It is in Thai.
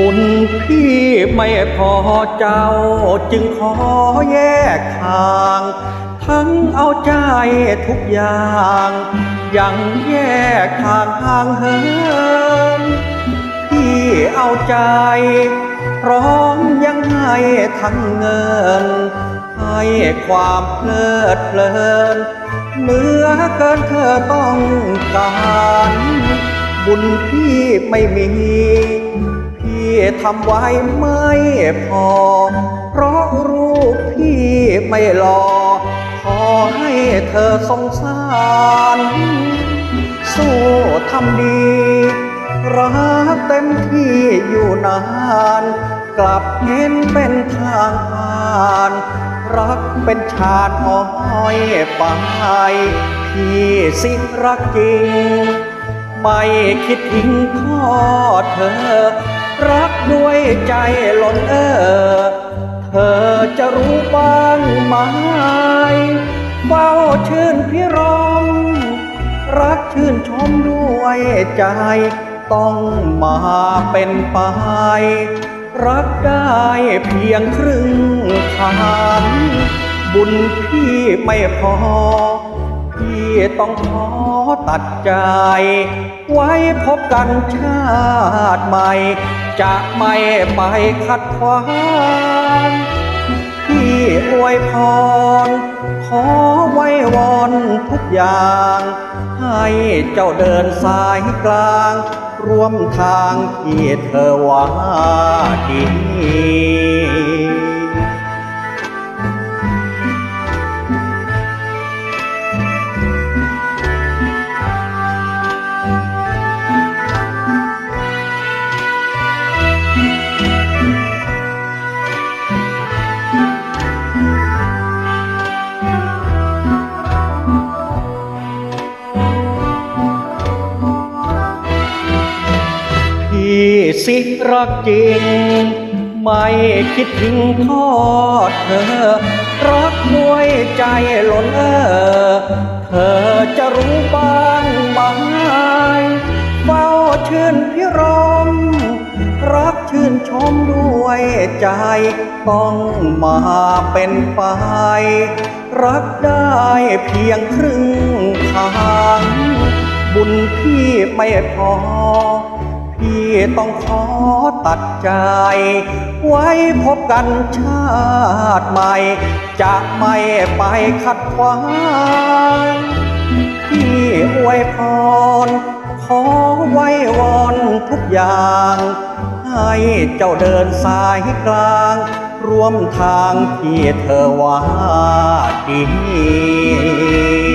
บุญพี่ไม่พอเจ้า จึงขอแยกทาง ทั้งเอาใจทุกอย่าง ยังแยกทางห่างเหินพี่เอาใจ พร้อมยังให้ทั้งเงิน ให้ความเพลิดเพลินเหนือเกินเธอต้องการ บุญพี่ไม่มี ทำไว้ไม่พอ เพราะรูปพี่ไม่หลอขอให้เธอสงสารสู้ทำดี รักเต็มที่อยู่นาน กลับเห็นเป็นทางผ่าน รักเป็นชาติอ้อยไปพี่สิรักจริง ไม่คิดทิ้งข้อเธอ ใจล้นเออ เธอจะรู้บ้างไหมเฝ้าชื่นพิรม รักชื่นชมด้วยใจ ต้องมาเป็นไปรักได้เพียงครึ่งทาง บุญพี่ไม่พอ พี่ต้องขอตัดใจ ไว้พบกันชาติใหม่ จะไม่ไปขัดขวางพี่อวยพร ขอไว้วอนทุกอย่าง ให้เจ้าเดินสายกลาง ร่วมทางที่เธอว่าดี สิรักจริง ไม่คิดถึงทอดเธอ รักด้วยใจล้นเออเธอจะรู้บ้างไหมเฝ้าชื่นพิรม รักชื่นชมด้วยใจ ต้องมาเป็นไป รักได้เพียงครึ่งทาง บุญพี่ไม่พอ ต้องขอตัดใจ ไว้พบกันชาติใหม่ จะไม่ไปขัดขวางพี่อวยพร ขอไว้วอนทุกอย่าง ให้เจ้าเดินสายกลาง ร่วมทางที่เธอว่าดี